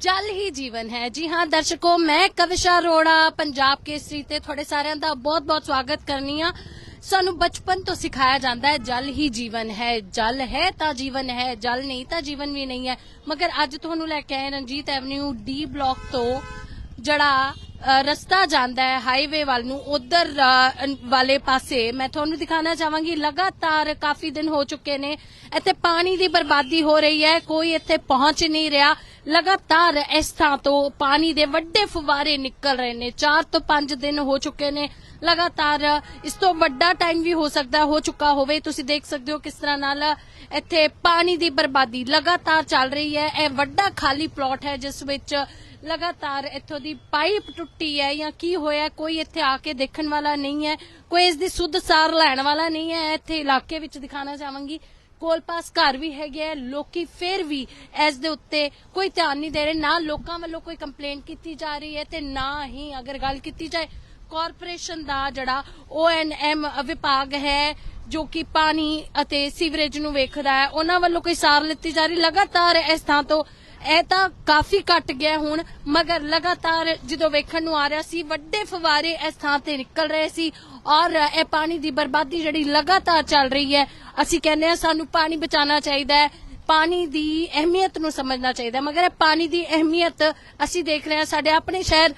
ਜਲ ਹੀ ਜੀਵਨ ਹੈ। ਜੀ ਹਾਂ, ਦਰਸ਼ਕੋ, ਮੈਂ ਕਵਿਸ਼ਾ ਅਰੋੜਾ, ਪੰਜਾਬ ਕੇਸਰੀ ਤੇ ਤੁਹਾਡੇ ਸਾਰਿਆਂ ਦਾ ਬਹੁਤ-ਬਹੁਤ ਸਵਾਗਤ ਕਰਨੀ ਆ। ਸਾਨੂੰ ਬਚਪਨ ਤੋਂ ਸਿਖਾਇਆ ਜਾਂਦਾ ਹੈ, ਜਲ ਹੀ ਜੀਵਨ ਹੈ। ਜਲ ਹੈ ਤਾਂ ਜੀਵਨ ਹੈ, ਜਲ ਨਹੀਂ ਤਾਂ ਜੀਵਨ ਵੀ ਨਹੀਂ ਹੈ। ਮਗਰ ਅੱਜ ਤੁਹਾਨੂੰ ਲੈ ਕੇ ਆਏ ਰਣਜੀਤ ਐਵਨਿਊ ਡੀ ਬਲਾਕ ਤੋਂ ਜਿਹੜਾ ਰਸਤਾ ਜਾਂਦਾ ਹੈ ਹਾਈਵੇ ਵੱਲ ਨੂੰ, ਉਧਰ ਵਾਲੇ ਪਾਸੇ, ਮੈਂ ਤੁਹਾਨੂੰ ਦਿਖਾਣਾ ਚਾਹਾਂਗੀ, ਲਗਾਤਾਰ ਕਾਫੀ ਦਿਨ ਹੋ ਚੁੱਕੇ ਨੇ, ਇੱਥੇ ਪਾਣੀ ਦੀ ਬਰਬਾਦੀ ਹੋ ਰਹੀ ਹੈ, ਕੋਈ ਇੱਥੇ ਪਹੁੰਚ ਨਹੀਂ ਰਿਹਾ, ਲਗਾਤਾਰ ਇਸ ਥਾਂ ਤੋਂ ਪਾਣੀ ਦੇ ਵੱਡੇ ਫੁਵਾਰੇ ਨਿਕਲ ਰਹੇ ਨੇ 4 ਤੋਂ 5 ਦਿਨ ਹੋ ਚੁੱਕੇ ਨੇ, ਲਗਾਤਾਰ ਇਸ ਤੋਂ ਵੱਡਾ ਟਾਈਮ ਵੀ ਹੋ ਸਕਦਾ, ਹੋ ਚੁੱਕਾ ਹੋਵੇ, ਤੁਸੀਂ ਦੇਖ ਸਕਦੇ ਹੋ ਕਿਸ ਤਰ੍ਹਾਂ ਨਾਲ ਇੱਥੇ ਪਾਣੀ ਦੀ ਬਰਬਾਦੀ ਲਗਾਤਾਰ ਚੱਲ ਰਹੀ ਹੈ, ਇਹ ਵੱਡਾ ਖਾਲੀ ਪਲਾਟ ਹੈ, ਜਿਸ ਵਿੱਚ ਲਗਾਤਾਰ ਇੱਥੋਂ ਦੀ ਪਾਈਪ ਟੁੱਟੀ ਹੈ ਜਾਂ ਕੀ ਹੋਇਆ, ਕੋਈ ਇੱਥੇ ਆ ਕੇ ਦੇਖਣ ਵਾਲਾ ਨਹੀਂ ਹੈ, ਕੋਈ ਇਸ ਦੀ ਸੁੱਧ ਸਾਰ ਲੈਣ ਵਾਲਾ ਨਹੀਂ ਹੈ, ਇੱਥੇ ਇਲਾਕੇ ਵਿੱਚ ਦਿਖਾਣਾ ਚਾਹਾਂਗੀ। ਕੋਲ ਪਾਸ ਘਰ ਵੀ ਹੈਗੇ ਆ ਲੋਕੀ ਫੇਰ ਵੀ ਇਸ ਦੇ ਉੱਤੇ ਕੋਈ ਧਿਆਨ ਨਹੀਂ ਦੇ ਰਹੇ, ਨਾ ਲੋਕਾਂ ਵੱਲੋਂ ਕੋਈ ਕੰਪਲੇਂਟ ਕੀਤੀ ਜਾ ਰਹੀ ਹੈ ਤੇ ਨਾ ਹੀ ਅਗਰ ਗੱਲ ਕੀਤੀ ਜਾਏ ਕਾਰਪੋਰੇਸ਼ਨ ਦਾ ਜਿਹੜਾ ਓਐਨਐਮ ਵਿਭਾਗ ਹੈ, ਜੋ ਕਿ ਪਾਣੀ ਅਤੇ ਸੀਵਰੇਜ ਨੂੰ ਵੇਖਦਾ ਹੈ, ਉਹਨਾਂ ਵੱਲੋਂ ਕੋਈ ਸਾਰ ਲਿੱਤੀ ਜਾ ਰਹੀ। ਲਗਾਤਾਰ ਇਸ ਥਾਂ ਤੋਂ ਇਹ ਤਾਂ ਕਾਫੀ ਘਟ ਗਿਆ ਹੁਣ, ਮਗਰ ਲਗਾਤਾਰ ਜਦੋਂ ਵੇਖਣ ਨੂੰ ਆ ਰਿਹਾ ਸੀ, ਵੱਡੇ ਫਵਾਰੇ ਇਸ ਥਾਂ ਤੇ ਨਿਕਲ ਰਹੇ ਸੀ ਔਰ ਇਹ ਪਾਣੀ ਦੀ ਬਰਬਾਦੀ ਜਿਹੜੀ ਲਗਾਤਾਰ ਚੱਲ ਰਹੀ ਹੈ, ਅਸੀਂ ਕਹਿੰਦੇ ਹਾਂ ਸਾਨੂੰ ਪਾਣੀ ਬਚਾਉਣਾ ਚਾਹੀਦਾ ਹੈ, ਪਾਣੀ ਦੀ ਅਹਿਮੀਅਤ ਨੂੰ ਸਮਝਣਾ ਚਾਹੀਦਾ ਮਗਰ ਇਹ ਪਾਣੀ ਦੀ ਅਹਿਮੀਅਤ ਅਸੀਂ ਦੇਖ ਰਹੇ ਹਾਂ, ਸਾਡੇ ਆਪਣੇ ਸ਼ਹਿਰ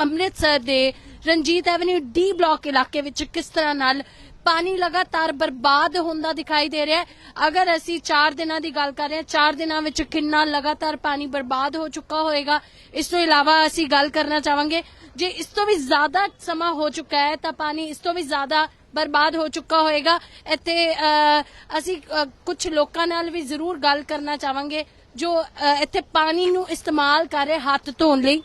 ਅੰਮ੍ਰਿਤਸਰ ਦੇ ਰਣਜੀਤ ਐਵਨਿਊ ਡੀ ਬਲਾਕ ਇਲਾਕੇ ਵਿੱਚ ਕਿਸ ਤਰ੍ਹਾਂ ਨਾਲ ਪਾਣੀ ਲਗਾਤਾਰ ਬਰਬਾਦ ਹੁੰਦਾ ਦਿਖਾਈ ਦੇ ਰਿਹਾ ਹੈ? ਅਗਰ ਅਸੀਂ 4 ਦਿਨਾਂ ਦੀ ਗੱਲ ਕਰ ਰਹੇ ਹਾਂ 4 ਦਿਨਾਂ ਵਿੱਚ ਕਿੰਨਾ ਲਗਾਤਾਰ ਪਾਣੀ ਬਰਬਾਦ ਹੋ ਚੁੱਕਾ ਹੋਏਗਾ? ਇਸ ਤੋਂ ਇਲਾਵਾ ਅਸੀਂ ਗੱਲ ਕਰਨਾ ਚਾਹਾਂਗੇ ਜੇ ਇਸ ਤੋਂ ਵੀ ਜ਼ਿਆਦਾ ਸਮਾਂ ਹੋ ਚੁੱਕਾ ਹੈ ਤਾਂ ਪਾਣੀ ਇਸ ਤੋਂ ਵੀ ਜ਼ਿਆਦਾ ਬਰਬਾਦ ਹੋ ਚੁੱਕਾ ਹੋਏਗਾ। ਇੱਥੇ ਅ, ਅਸੀਂ ਕੁਝ ਲੋਕਾਂ ਨਾਲ ਵੀ ਜ਼ਰੂਰ ਗੱਲ ਕਰਨਾ ਚਾਹਾਂਗੇ ਜੋ ਅ, ਇੱਥੇ ਪਾਣੀ ਨੂੰ ਇਸਤੇਮਾਲ ਕਰ ਰਹੇ ਹੱਥ ਧੋਣ ਲਈ।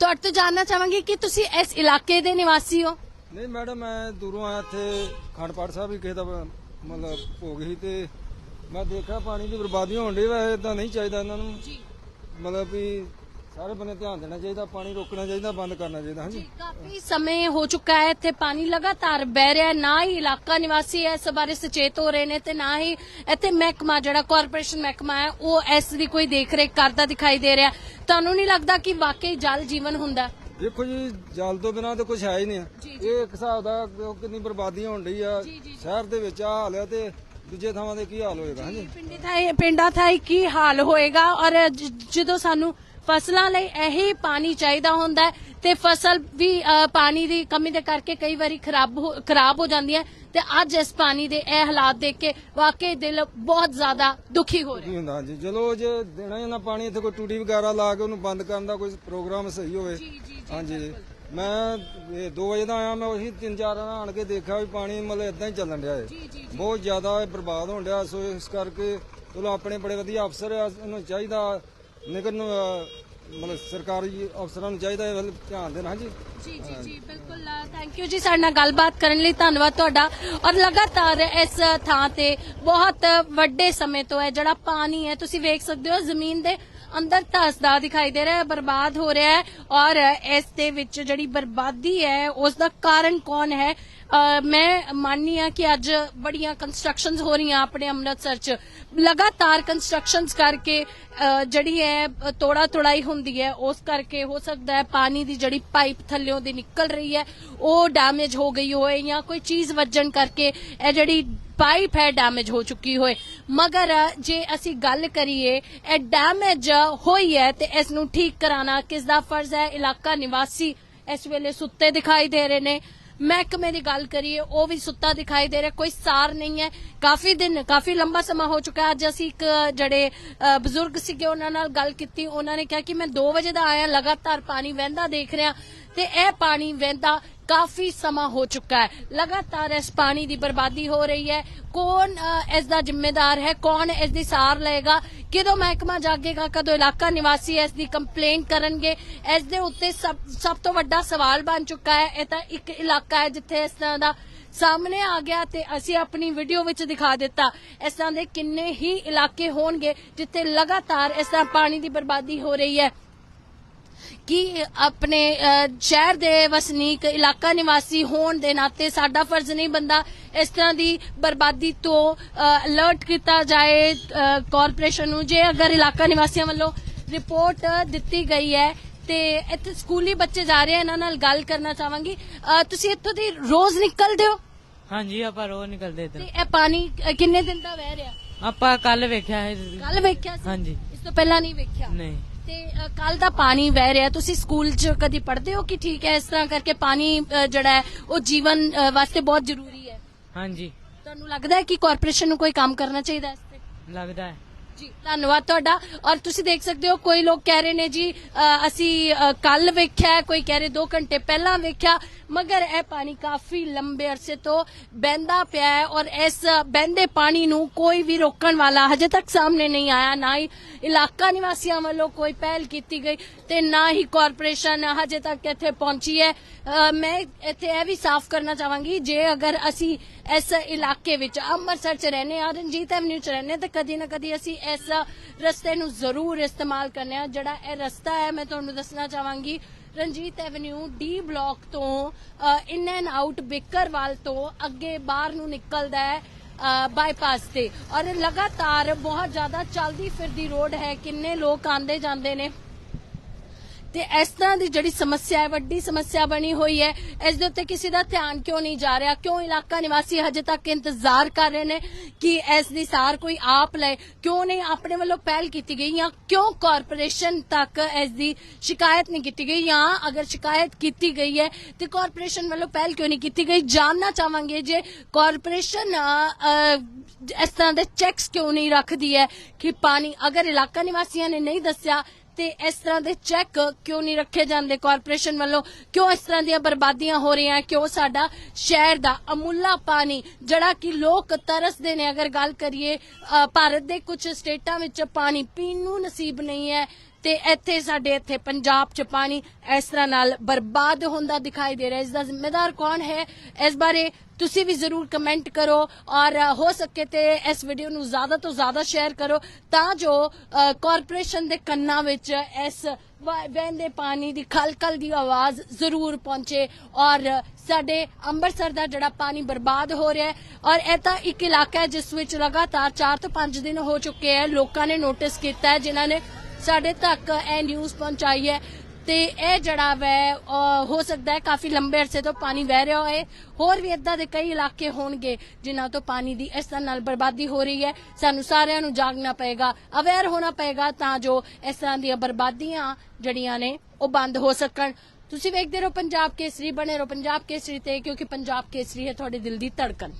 ਤੁਹਾਡੇ ਤੋਂ ਜਾਣਨਾ ਚਾਹਾਂਗੇ ਕਿ ਤੁਸੀਂ ਇਸ ਇਲਾਕੇ ਦੇ ਨਿਵਾਸੀ ਹੋ। ਨਹੀਂ ਮੈਡਮ ਮੈਂ ਦੂਰੋਂ ਆਇਆ ਇੱਥੇ ਖੰਡਪਾਠ ਸਾਹਿਬ ਵੀ ਕਿਸੇ ਦਾ ਮਤਲਬ ਭੋਗ ਸੀ ਤੇ ਮੈਂ ਦੇਖਿਆ ਪਾਣੀ ਦੀ ਬਰਬਾਦੀ ਹੋਣ ਡਈ ਵੈਸੇ ਇਦਾਂ ਨਹੀਂ ਚਾਹੀਦਾ ਇਹਨਾਂ ਨੂੰ। ਜੀ। ਮਤਲਬ ਵੀ ਸਾਰੇ ਬੰਨੇ ਧਿਆਨ ਦੇਣਾ ਚਾਹੀਦਾ ਪਾਣੀ ਰੋਕਣਾ ਚਾਹੀਦਾ ਬੰਦ ਕਰਨਾ ਚਾਹੀਦਾ ਹਾਂਜੀ। ਕਾਫੀ ਸਮੇਂ ਹੋ ਚੁੱਕਾ ਹੈ ਇੱਥੇ ਪਾਣੀ ਲਗਾਤਾਰ ਬਹਿ ਰਿਹਾ ਹੈ ਨਾ ਹੀ ਇਲਾਕਾ ਨਿਵਾਸੀ ਇਸ ਬਾਰੇ ਸੁਚੇਤ ਹੋ ਰਹੇ ਨੇ ਤੇ ਨਾ ਹੀ ਇੱਥੇ ਮਹਿਕਮਾ ਜਿਹੜਾ ਕਾਰਪੋਰੇਸ਼ਨ ਮਹਿਕਮਾ ਹੈ ਉਹ ਇਸ ਦੀ ਕੋਈ ਦੇਖਰੇਖ ਕਰਦਾ ਦਿਖਾਈ ਦੇ ਰਿਹਾ। ਤੁਹਾਨੂੰ ਨਹੀਂ ਲੱਗਦਾ ਕਿ ਵਾਕਈ ਜਲ ਜੀਵਨ ਹੁੰਦਾ? ਹੈ? ਦੇਖੋ ਜੀ ਜਲ ਤੋਂ ਬਿਨਾਂ ਤਾਂ ਕੁਝ ਹੈ ਹੀ ਨਹੀਂ। ਇਹ ਇੱਕ ਹਿਸਾਬ ਦਾ ਕਿੰਨੀ ਬਰਬਾਦੀ ਹੋਣ ਡਈ ਆ। ਸ਼ਹਿਰ ਦੇ ਵਿੱਚ ਆ ਹਾਲ ਆ ਤੇ ਦੂਜੇ ਥਾਵਾਂ ਤੇ ਕੀ ਹਾਲ ਹੋਏਗਾ ਹਾਂਜੀ? ਪਿੰਡੀ ਥਾਈ ਪਿੰਡਾਂ ਥਾਈ ਕੀ ਹਾਲ ਹੋਏਗਾ? ਔਰ ਜ- ਜਦੋਂ ਸਾਨੂੰ ਫਸਲਾਂ ਲਈ ਇਹੀ ਪਾਣੀ ਚਾਹੀਦਾ ਹੁੰਦਾ ਹੈ ਤੇ ਫਸਲ ਵੀ ਅ, ਪਾਣੀ ਦੀ ਕਮੀ ਦੇ ਕਰਕੇ ਕਈ ਵਾਰੀ ਖਰਾਬ ਹੋ- ਖਰਾਬ ਹੋ ਜਾਂਦੀ ਹੈ ਤੇ ਅੱਜ ਇਸ ਪਾਣੀ ਦੇ ਇਹ ਹਾਲਾਤ ਦੇਖ ਕੇ ਵਾਕਈ ਦਿਲ ਬਹੁਤ ਜ਼ਿਆਦਾ ਦੁਖੀ ਹੋ ਰਿਹਾ ਕੀ ਹੁੰਦਾ ਹਾਂਜੀ ਚਲੋ ਜੇ ਦੇਣਾ ਹੀ ਨਾ ਪਾਣੀ ਇੱਥੇ ਕੋਈ ਟੂਟੀ ਵਗੈਰਾ ਲਾ ਕੇ ਉਹਨੂੰ ਬੰਦ ਕਰਨ ਦਾ ਕੋਈ ਪ੍ਰੋਗਰਾਮ ਸਹੀ ਹੋਵੇ। ਜੀ, ਜੀ, ਜੀ, ਹਾਂਜੀ। ਮੈਂ 2 ਵਜੇ ਦਾ ਆਇਆ ਮੈਂ ਉਹੀ 3-4 ਨਾਲ ਆਣ ਕੇ ਦੇਖਿਆ ਵੀ ਪਾਣੀ ਮਤਲਬ ਇਦਾਂ ਹੀ ਚੱਲਣ ਡਿਆ ਹੈ ਬਹੁਤ ਜ਼ਿਆਦਾ ਬਰਬਾਦ ਹੋਣ ਡਿਆ ਸੋ ਇਸ ਕਰਕੇ ਚਲੋ ਆਪਣੇ ਬੜੇ ਵਧੀਆ ਅਫਸਰ ਆ ਇਹਨੂੰ ਚਾਹੀਦਾ ਨਿਗਰ ਮਤਲਬ ਸਰਕਾਰੀ ਅਫਸਰਾਂ ਨੂੰ ਚਾਹੀਦਾ ਇਹ ਧਿਆਨ ਦੇਣਾ ਹਾਂਜੀ। ਜੀ ਜੀ ਜੀ ਬਿਲਕੁਲ ਥੈਂਕ ਯੂ ਜੀ ਸਾਡੇ ਨਾਲ ਗੱਲਬਾਤ ਕਰਨ ਲਈ ਧੰਨਵਾਦ ਤੁਹਾਡਾ। ਔਰ ਲਗਾਤਾਰ ਇਸ ਥਾਂ ਤੇ ਬਹੁਤ ਵੱਡੇ ਸਮੇਂ ਤੋਂ ਹੈ ਜਿਹੜਾ ਪਾਣੀ ਹੈ ਤੁਸੀਂ ਵੇਖ ਸਕਦੇ ਹੋ ਜ਼ਮੀਨ ਦੇ ਅੰਦਰ ਧਸਦਾ ਦਿਖਾਈ ਦੇ ਰਿਹਾ ਹੈ ਬਰਬਾਦ ਹੋ ਰਿਹਾ ਹੈ ਔਰ ਇਸ ਦੇ ਵਿੱਚ ਜਿਹੜੀ ਬਰਬਾਦੀ ਹੈ, ਉਸ ਦਾ ਕਾਰਨ ਕੌਣ ਹੈ? ਮੈਂ ਮੰਨਨੀ ਆ ਕਿ ਅੱਜ ਬੜੀਆਂ ਕੰਸਟਰਕਸ਼ਨਸ ਹੋ ਰਹੀਆਂ ਆਪਣੇ ਅੰਮ੍ਰਿਤਸਰ ਚ। ਲਗਾਤਾਰ ਕੰਸਟਰਕਸ਼ਨਸ ਕਰਕੇ ਜਿਹੜੀ ਹੈ ਤੋੜਾ ਤੋੜਾਈ ਹੁੰਦੀ ਹੈ, ਉਸ ਕਰਕੇ ਹੋ ਸਕਦਾ ਹੈ ਪਾਣੀ ਦੀ ਜਿਹੜੀ ਪਾਈਪ ਥੱਲਿਓਂ ਦੀ ਨਿਕਲ ਰਹੀ ਹੈ, ਉਹ ਡੈਮੇਜ ਹੋ ਗਈ ਹੋਏ ਜਾਂ ਕੋਈ ਚੀਜ਼ ਵੱਜਣ ਕਰਕੇ ਇਹ ਜਿਹੜੀ ਪਾਈਪ ਹੈ ਡੈਮੇਜ ਹੋ ਚੁੱਕੀ ਹੋਏ। ਮਗਰ, ਜੇ ਅਸੀਂ ਗੱਲ ਕਰੀਏ, ਇਹ ਡੈਮੇਜ ਹੋਈ ਹੈ ਤੇ ਇਸ ਨੂੰ ਠੀਕ ਕਰਾਉਣਾ ਕਿਸ ਦਾ ਫਰਜ਼ ਹੈ? ਇਲਾਕਾ ਨਿਵਾਸੀ ਇਸ ਵੇਲੇ ਸੁੱਤੇ ਦਿਖਾਈ ਦੇ ਰਹੇ ਨੇ। ਮਹਿਕਮੇ ਦੀ ਗੱਲ ਕਰੀਏ, ਉਹ ਵੀ ਸੁੱਤਾ ਦਿਖਾਈ ਦੇ ਰਿਹਾ, ਕੋਈ ਸਾਰ ਨਹੀਂ ਹੈ। ਕਾਫੀ ਦਿਨ, ਕਾਫੀ ਲੰਬਾ ਸਮਾਂ ਹੋ ਚੁੱਕਾ ਅੱਜ ਅਸੀਂ ਇੱਕ ਜਿਹੜੇ ਬਜ਼ੁਰਗ ਸੀਗੇ, ਉਹਨਾਂ ਨਾਲ ਗੱਲ ਕੀਤੀ। ਉਹਨਾਂ ਨੇ ਕਿਹਾ ਕਿ ਮੈਂ 2 ਵਜੇ ਦਾ ਆਇਆ, ਲਗਾਤਾਰ ਪਾਣੀ ਵਹਿੰਦਾ ਦੇਖ ਰਿਹਾ ਤੇ ਇਹ ਪਾਣੀ ਵਹਿੰਦਾ ਕਾਫੀ ਸਮਾਂ ਹੋ ਚੁੱਕਾ ਹੈ। ਲਗਾਤਾਰ ਇਸ ਪਾਣੀ ਦੀ ਬਰਬਾਦੀ ਹੋ ਰਹੀ ਹੈ। ਕੌਣ ਅ, ਇਸ ਦਾ ਜ਼ਿੰਮੇਦਾਰ ਹੈ? ਕੌਣ ਇਸ ਦੀ ਸਾਰ ਲਏਗਾ? ਕਿਦੋਂ ਮਹਿਕਮਾ ਜਾਗੇਗਾ? ਕਦੋਂ ਇਲਾਕਾ ਨਿਵਾਸੀ ਇਸ ਦੀ ਕੰਪਲੇਂਟ ਕਰਨਗੇ? ਇਸ ਦੇ ਉੱਤੇ ਸਭ ਸਭ ਤੋਂ ਵੱਡਾ ਸਵਾਲ ਬਣ ਚੁੱਕਾ ਹੈ। ਇਹ ਤਾਂ ਇੱਕ ਇਲਾਕਾ ਹੈ ਜਿੱਥੇ ਇਸ ਤਰ੍ਹਾਂ ਦਾ ਸਾਹਮਣੇ ਆ ਗਿਆ ਤੇ ਅਸੀਂ ਆਪਣੀ ਵੀਡੀਓ ਵਿੱਚ ਦਿਖਾ ਦਿੱਤਾ। ਇਸ ਤਰ੍ਹਾਂ ਦੇ ਕਿੰਨੇ ਹੀ ਇਲਾਕੇ ਹੋਣਗੇ ਜਿੱਥੇ ਲਗਾਤਾਰ ਇਸ ਤਰ੍ਹਾਂ ਪਾਣੀ ਦੀ ਬਰਬਾਦੀ ਹੋ ਰਹੀ ਹੈ। ਕਿ ਆਪਣੇ ਸ਼ਹਿਰ ਦੇ ਵਸਨੀਕ ਇਲਾਕਾ ਨਿਵਾਸੀ ਹੋਣ ਦੇ ਨਾਤੇ ਸਾਡਾ ਫਰਜ਼ ਨਹੀਂ ਬੰਦਾ ਇਸ ਤਰ੍ਹਾਂ ਦੀ ਬਰਬਾਦੀ ਤੋਂ ਅਲਰਟ ਕੀਤਾ ਜਾਏ ਕਾਰਪੋਰੇਸ਼ਨ ਨੂੰ। ਜੇ ਅਗਰ ਇਲਾਕਾ ਨਿਵਾਸੀਆਂ ਵੱਲੋਂ ਰਿਪੋਰਟ ਦਿੱਤੀ ਗਈ ਹੈ ਤੇ ਇੱਥੇ ਸਕੂਲੀ ਬੱਚੇ ਜਾ ਰਹੇ ਆ ਇਹਨਾਂ ਨਾਲ ਗੱਲ ਕਰਨਾ ਚਾਹਾਂਗੀ। ਤੁਸੀਂ ਇੱਥੋਂ ਦੀ ਰੋਜ਼ ਨਿਕਲਦੇ ਹੋ? ਹਾਂਜੀ ਆਪਾਂ ਰੋਜ਼ ਨਿਕਲਦੇ ਤੇ ਇੱਧਰ ਇਹ ਪਾਣੀ ਕਿੰਨੇ ਦਿਨ ਦਾ ਵਹਿ ਰਿਹਾ? ਆਪਾਂ ਕੱਲ ਵੇਖਿਆ ਹੈ ਕੱਲ ਵੇਖਿਆ ਸੀ? ਹਾਂਜੀ। ਇਸ ਤੋਂ ਪਹਿਲਾਂ ਨਹੀਂ ਵੇਖਿਆ? ਨਹੀਂ। ਤੇ ਕੱਲ ਦਾ ਪਾਣੀ ਵਹਿ ਰਿਹਾ। ਤੁਸੀਂ ਸਕੂਲ 'ਚ ਕਦੀ ਪੜ੍ਹਦੇ ਹੋ ਕਿ ਠੀਕ ਹੈ? ਇਸ ਤਰ੍ਹਾਂ ਕਰਕੇ ਪਾਣੀ ਅ, ਜਿਹੜਾ ਹੈ ਉਹ ਜੀਵਨ ਅ, ਵਾਸਤੇ ਬਹੁਤ ਜ਼ਰੂਰੀ ਹੈ। ਹਾਂਜੀ। ਤੁਹਾਨੂੰ ਲੱਗਦਾ ਹੈ ਕਿ ਕਾਰਪੋਰੇਸ਼ਨ ਨੂੰ ਕੋਈ ਕੰਮ ਕਰਨਾ ਚਾਹੀਦਾ ਹੈ ਇਸ ਤੇ? ਲੱਗਦਾ ਹੈ। ਜੀ ਧੰਨਵਾਦ ਤੁਹਾਡਾ। ਔਰ ਤੁਸੀਂ ਦੇਖ ਸਕਦੇ ਹੋ ਕੋਈ ਲੋਕ ਕਹਿ ਰਹੇ ਨੇ ਜੀ ਅ, ਅਸੀਂ ਕੱਲ ਵੇਖਿਆ ਕੋਈ ਕਹਿ ਰਹੇ 2 ਘੰਟੇ ਪਹਿਲਾਂ ਵੇਖਿਆ ਮਗਰ ਇਹ ਪਾਣੀ ਕਾਫੀ ਲੰਬੇ ਅਰਸੇ ਤੋਂ ਬਹਿੰਦਾ ਪਿਆ ਹੈ ਔਰ ਇਸ ਬਹਿੰਦੇ ਪਾਣੀ ਨੂੰ ਕੋਈ ਵੀ ਰੋਕਣ ਵਾਲਾ ਹਜੇ ਤੱਕ ਸਾਹਮਣੇ ਨਹੀਂ ਆਇਆ ਨਾ ਹੀ ਇਲਾਕਾ ਨਿਵਾਸੀਆਂ ਵੱਲੋਂ ਕੋਈ ਪਹਿਲ ਕੀਤੀ ਗਈ ਤੇ ਨਾ ਹੀ ਕਾਰਪੋਰੇਸ਼ਨ ਹਜੇ ਤੱਕ ਇੱਥੇ ਪਹੁੰਚੀ ਹੈ। ਅ, ਮੈਂ ਇੱਥੇ ਇਹ ਵੀ ਸਾਫ਼ ਕਰਨਾ ਚਾਹਾਂਗੀ ਜੇ ਅਗਰ ਅਸੀਂ ਇਸ ਇਲਾਕੇ ਵਿੱਚ ਅੰਮ੍ਰਿਤਸਰ ਚ ਰਹਿੰਦੇ ਆ ਰਣਜੀਤ ਐਵਨਿਊ ਚ ਰਹਿੰਦੇ ਹਾਂ ਤਾਂ ਕਦੀ ਨਾ ਕਦੀ ਅਸੀਂ ਇਸ ਰਸਤੇ ਨੂੰ ਜ਼ਰੂਰ ਇਸਤੇਮਾਲ ਕਰਨਾ ਜਿਹੜਾ ਇਹ ਰਸਤਾ ਹੈ, ਮੈਂ ਤੁਹਾਨੂੰ ਦੱਸਣਾ ਚਾਹਾਂਗੀ, ਰਣਜੀਤ ਐਵਨਿਊ ਡੀ ਬਲਾਕ ਤੋਂ ਇਨ ਐਂਡ ਆਊਟ ਬਿਕਰਵਾਲ ਤੋਂ ਅੱਗੇ ਬਾਹਰ ਨੂੰ ਨਿਕਲਦਾ ਹੈ ਬਾਈਪਾਸ ਤੇ। ਔਰ ਲਗਾਤਾਰ ਬਹੁਤ ਜ਼ਿਆਦਾ ਚੱਲਦੀ ਫਿਰਦੀ ਰੋਡ ਹੈ, ਕਿੰਨੇ ਲੋਕ ਆਂਦੇ ਜਾਂਦੇ ਨੇ। ਤੇ ਇਸ ਤਰ੍ਹਾਂ ਦੀ ਜਿਹੜੀ ਸਮੱਸਿਆ ਹੈ, ਵੱਡੀ ਸਮੱਸਿਆ ਬਣੀ ਹੋਈ ਹੈ। ਇਸ ਦੇ ਉੱਤੇ ਕਿਸੇ ਦਾ ਧਿਆਨ ਕਿਉਂ ਨਹੀਂ ਜਾ ਰਿਹਾ? ਕਿਉਂ ਇਲਾਕਾ ਨਿਵਾਸੀ ਹਜੇ ਤੱਕ ਇੰਤਜ਼ਾਰ ਕਰ ਰਹੇ ਨੇ ਕਿ ਇਸ ਦੀ ਸਾਰ ਕੋਈ ਆਪ ਲਏ? ਕਿਉਂ ਨਹੀਂ ਆਪਣੇ ਵੱਲੋਂ ਪਹਿਲ ਕੀਤੀ ਗਈ ਜਾਂ ਕਿਉਂ ਕਾਰਪੋਰੇਸ਼ਨ ਤੱਕ ਇਸ ਦੀ ਸ਼ਿਕਾਇਤ ਨਹੀਂ ਕੀਤੀ ਗਈ? ਜਾਂ ਅਗਰ ਸ਼ਿਕਾਇਤ ਕੀਤੀ ਗਈ ਹੈ ਤੇ ਕਾਰਪੋਰੇਸ਼ਨ ਵੱਲੋਂ ਪਹਿਲ ਕਿਉਂ ਨਹੀਂ ਕੀਤੀ ਗਈ? ਜਾਨਣਾ ਚਾਹਾਂਗੇ ਜੇ ਕਾਰਪੋਰੇਸ਼ਨ ਇਸ ਤਰ੍ਹਾਂ ਦੇ ਚੈੱਕਸ ਕਿਉਂ ਨਹੀਂ ਰੱਖਦੀ ਹੈ ਕਿ ਪਾਣੀ ਅਗਰ ਇਲਾਕਾ ਨਿਵਾਸੀਆਂ ਨੇ ਨਹੀਂ ਦੱਸਿਆ ਤੇ ਇਸ ਤਰ੍ਹਾਂ ਦੇ ਚੈੱਕ ਕਿਉਂ ਨਹੀਂ ਰੱਖੇ ਜਾਂਦੇ ਕਾਰਪੋਰੇਸ਼ਨ ਵੱਲੋਂ? ਕਿਉਂ ਇਸ ਤਰ੍ਹਾਂ ਦੀਆਂ ਬਰਬਾਦੀਆਂ ਹੋ ਰਹੀਆਂ? ਕਿਉਂ ਸਾਡਾ ਸ਼ਹਿਰ ਦਾ ਅਮੁੱਲਾ ਪਾਣੀ ਜਿਹੜਾ ਕਿ ਲੋਕ ਤਰਸਦੇ ਨੇ? ਅਗਰ ਗੱਲ ਕਰੀਏ ਅ, ਭਾਰਤ ਦੇ ਕੁਝ ਸਟੇਟਾਂ ਵਿੱਚ ਪਾਣੀ ਪੀਣ ਨੂੰ ਨਸੀਬ ਨਹੀਂ ਹੈ। ਤੇ ਇੱਥੇ ਸਾਡੇ ਇੱਥੇ ਪੰਜਾਬ 'ਚ ਪਾਣੀ ਇਸ ਤਰ੍ਹਾਂ ਨਾਲ ਬਰਬਾਦ ਹੁੰਦਾ ਦਿਖਾਈ ਦੇ ਰਿਹਾ ਇਸ ਦਾ ਜ਼ਿੰਮੇਦਾਰ ਕੌਣ ਹੈ? ਇਸ ਬਾਰੇ ਤੁਸੀਂ ਵੀ ਜ਼ਰੂਰ ਕਮੈਂਟ ਕਰੋ ਔਰ ਹੋ ਸਕੇ ਤੇ ਇਸ ਵੀਡੀਓ ਨੂੰ ਜ਼ਿਆਦਾ ਤੋਂ ਜ਼ਿਆਦਾ ਸ਼ੇਅਰ ਕਰੋ ਤਾਂ ਜੋ ਕਾਰਪੋਰੇਸ਼ਨ ਦੇ ਕੰਨਾਂ ਵਿੱਚ ਇਸ ਵ- ਵਹਿੰਦੇ ਪਾਣੀ ਦੀ ਖਲਖਲ ਦੀ ਆਵਾਜ਼ ਜ਼ਰੂਰ ਪਹੁੰਚੇ ਔਰ ਸਾਡੇ ਅੰਮ੍ਰਿਤਸਰ ਦਾ ਜਿਹੜਾ ਪਾਣੀ ਬਰਬਾਦ ਹੋ ਰਿਹਾ ਹੈ ਔਰ ਇਹ ਤਾਂ ਇੱਕ ਇਲਾਕਾ ਹੈ ਜਿਸ ਵਿੱਚ ਲਗਾਤਾਰ 4 ਤੋਂ 5 ਦਿਨ ਹੋ ਚੁੱਕੇ ਹੈ। ਲੋਕਾਂ ਨੇ ਨੋਟਿਸ ਕੀਤਾ ਹੈ ਜਿਨ੍ਹਾਂ ਨੇ ਸਾਡੇ ਤੱਕ ਇਹ ਨਿਊਜ਼ ਪਹੁੰਚਾਈ ਹੈ ਤੇ ਇਹ ਜਿਹੜਾ ਵੈ ਹੋ ਸਕਦਾ ਹੈ ਕਾਫੀ ਲੰਬੇ ਅਰਸੇ ਤੋਂ ਪਾਣੀ ਵਹਿ ਰਿਹਾ ਹੋਏ। ਹੋਰ ਵੀ ਇਦਾਂ ਦੇ ਕਈ ਇਲਾਕੇ ਹੋਣਗੇ ਜਿਨ੍ਹਾਂ ਤੋਂ ਪਾਣੀ ਦੀ ਇਸ ਤਰ੍ਹਾਂ ਨਾਲ ਬਰਬਾਦੀ ਹੋ ਰਹੀ ਹੈ। ਸਾਨੂੰ ਸਾਰਿਆਂ ਨੂੰ ਜਾਗਣਾ ਪਏਗਾ ਅਵੇਅਰ ਹੋਣਾ ਪਏਗਾ ਤਾਂ ਜੋ ਇਸ ਤਰ੍ਹਾਂ ਦੀਆਂ ਬਰਬਾਦੀਆਂ ਜਿਹੜੀਆਂ ਨੇ ਉਹ ਬੰਦ ਹੋ ਸਕਣ। ਤੁਸੀਂ ਵੇਖਦੇ ਰਹੋ ਪੰਜਾਬ ਕੇਸਰੀ, ਬਣੇ ਰਹੋ ਪੰਜਾਬ ਕੇਸਰੀ ਤੇ, ਕਿਉਂਕਿ ਪੰਜਾਬ ਕੇਸਰੀ ਹੈ ਤੁਹਾਡੇ ਦਿਲ ਦੀ ਧੜਕਨ